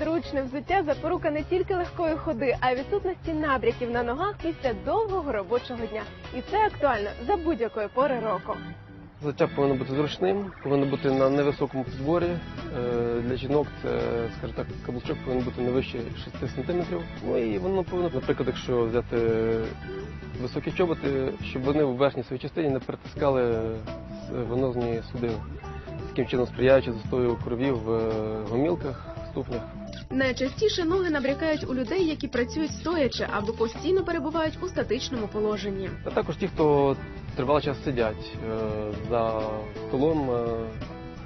Ергономічне взуття запорука не тільки легкої ходи, а й відсутності набряків на ногах після довгого робочого дня. І це актуально за будь-якої пори року. Взуття повинно бути зручним, повинно бути на невисокому підборі. Е, Для жінок це, скажімо так, каблучок повинен бути не вище 6 см. Ну і воно повинно, наприклад, якщо взяти високі чоботи, щоб вони в верхній своїй частині не притискали венозні судини, таким чином сприяючи застою кровів в е, гомілках, ступнях. Найчастіше ноги набрякають у людей, які працюють стоячи або постійно перебувають у статичному положенні. А також ті, хто тривалий час сидять е, за столом, е,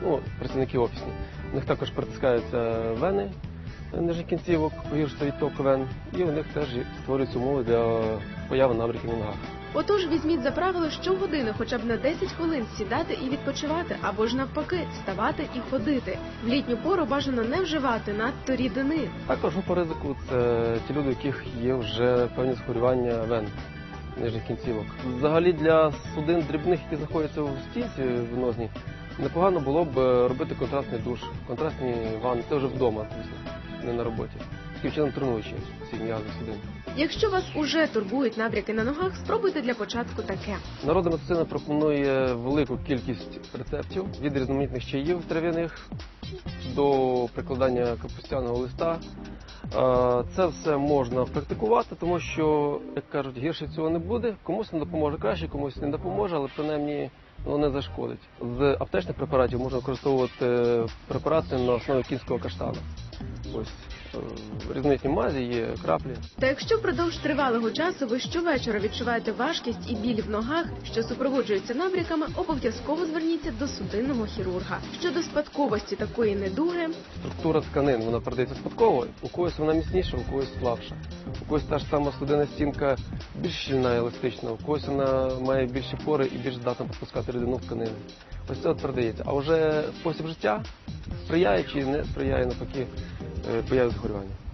ну, працівники офісні. У них також притискаються вени нижніх кінцівок, погіршується відток вен, і у них теж створюються умови для появи набряків на ногах. Отож, візьміть за правило щогодини хоча б на 10 хвилин сідати і відпочивати, або ж навпаки, вставати і ходити. В літню пору бажано не вживати надто рідини. Також група ризику це ті люди, у яких є вже певні захворювання вен нижніх кінцівок. Взагалі для судин дрібних, які знаходяться в стінці венозній, непогано було б робити контрастний душ, контрастні ванни. Це вже вдома, звісно, не на роботі. Тренуючи ці м'язи судин. Якщо вас уже турбують набряки на ногах, спробуйте для початку таке. Народна медицина пропонує велику кількість рецептів від різноманітних чаїв трав'яних до прикладання капустяного листа. Е, Це все можна практикувати, тому що, як кажуть, гірше цього не буде. Комусь не допоможе краще, комусь не допоможе, але принаймні воно не зашкодить. З аптечних препаратів можна використовувати препарати на основі кінського каштану. Ось різноманітні мазі, є краплі. Та якщо впродовж тривалого часу ви щовечора відчуваєте важкість і біль в ногах, що супроводжуються набряками, обов'язково зверніться до судинного хірурга. Щодо спадковості такої недуги, структура тканин вона передається спадково. У когось вона міцніша, у когось слабша. У когось та ж сама судинна стінка більш щільна і еластична, у когось вона має більші пори і більш здатна пропускати рідину в тканини. Ось це от передається. А вже спосіб життя сприяє чи не сприяє навпаки е, появі захворювання.